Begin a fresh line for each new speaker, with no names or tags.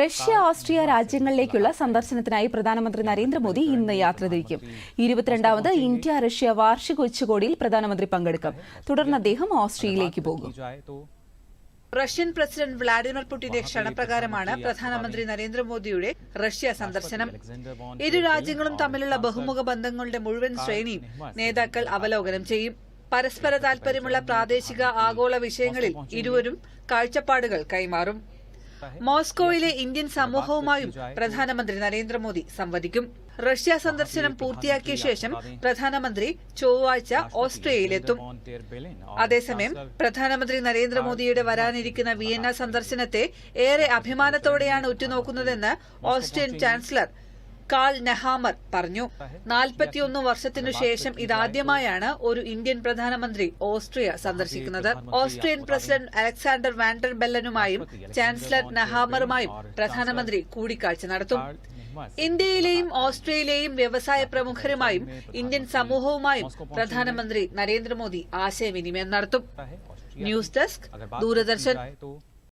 Russia Austria രാജ്യങ്ങളിലേക്കുള്ള സന്ദർശനത്തിനായി പ്രധാനമന്ത്രി നരേന്ദ്രമോദി ഇന്ന് യാത്ര തിരിക്കും. ഇരുപത്തിരണ്ടാമത് ഇന്ത്യ റഷ്യ വാർഷിക ഉച്ചകോടിയിൽ പ്രധാനമന്ത്രി പങ്കെടുക്കും. തുടർന്ന് അദ്ദേഹം ഓസ്ട്രിയയിലേക്ക് പോകും.
റഷ്യൻ പ്രസിഡന്റ് വ്ളാഡിമിർ പുടിന്റെ ക്ഷണപ്രകാരമാണ് പ്രധാനമന്ത്രി നരേന്ദ്രമോദിയുടെ റഷ്യ സന്ദർശനം. ഇരു രാജ്യങ്ങളും തമ്മിലുള്ള ബഹുമുഖ ബന്ധങ്ങളുടെ മുഴുവൻ ശ്രേണിയും നേതാക്കൾ അവലോകനം ചെയ്യും. പരസ്പര താൽപര്യമുള്ള പ്രാദേശിക ആഗോള വിഷയങ്ങളിൽ ഇരുവരും കാഴ്ചപ്പാടുകൾ കൈമാറും. മോസ്കോയിലെ ഇന്ത്യൻ സമൂഹവുമായും പ്രധാനമന്ത്രി നരേന്ദ്രമോദി സംവദിക്കും. റഷ്യ സന്ദർശനം പൂർത്തിയാക്കിയ ശേഷം പ്രധാനമന്ത്രി ചൊവ്വാഴ്ച ഓസ്ട്രിയയിലെത്തും അതേസമയം പ്രധാനമന്ത്രി നരേന്ദ്രമോദിയുടെ വരാനിരിക്കുന്ന വിയന്ന സന്ദർശനത്തെ ഏറെ അഭിമാനത്തോടെയാണ് ഉറ്റുനോക്കുന്നതെന്ന് ഓസ്ട്രിയൻ ചാൻസലർ കാൽ നെഹാമർ പറഞ്ഞു. നാൽപ്പത്തിയൊന്ന് വർഷത്തിനു ശേഷം ഇതാദ്യമായാണ് ഒരു ഇന്ത്യൻ പ്രധാനമന്ത്രി ഓസ്ട്രിയ സന്ദർശിക്കുന്നത്. Austrian president Alexander Van der ബെല്ലനുമായും chancellor നെഹാമറുമായും പ്രധാനമന്ത്രി കൂടിക്കാഴ്ച നടത്തും. ഇന്ത്യയിലെയും ഓസ്ട്രിയയിലെയും വ്യവസായ പ്രമുഖരുമായും ഇന്ത്യൻ സമൂഹവുമായും പ്രധാനമന്ത്രി നരേന്ദ്രമോദി ആശയവിനിമയം നടത്തും. News desk Doordarshan.